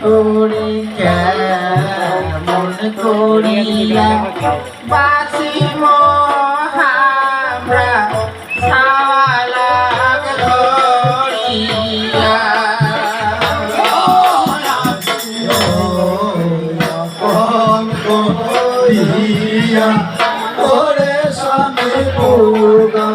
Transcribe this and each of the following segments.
তোরে কেমন করিয়া বাসিম আমরা ছাওয়ালা ধরিয়া ওরে স্বামী পুরা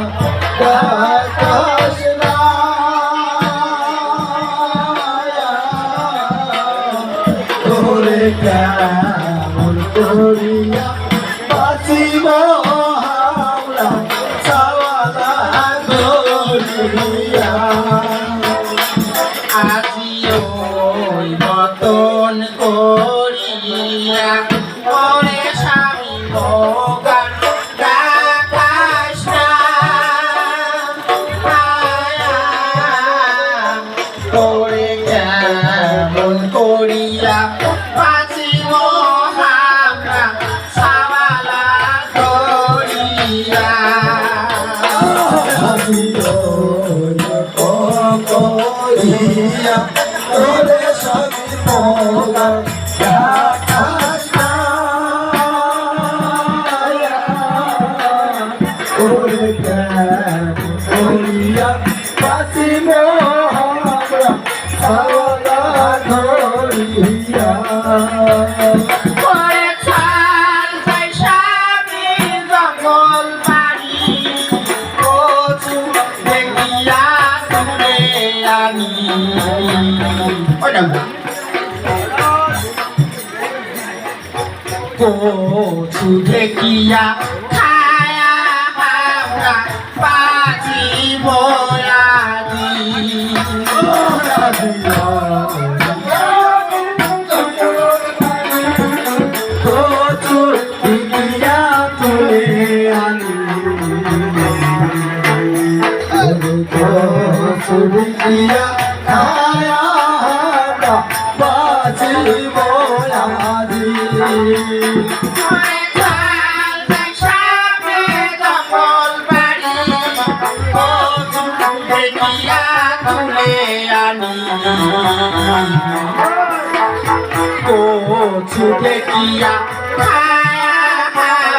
কেমন করিয়া বাঁচিব আমরা সাওয়ালা ধরিয়া আজিও মতন করিয়া ওরে স্বামী করিয়া তোরে সবই ওটা কচু দেখিয়া খায়া হামরা পাচি বয়াদি দেখিয়া তুলে আনি। খায়া হাবড়া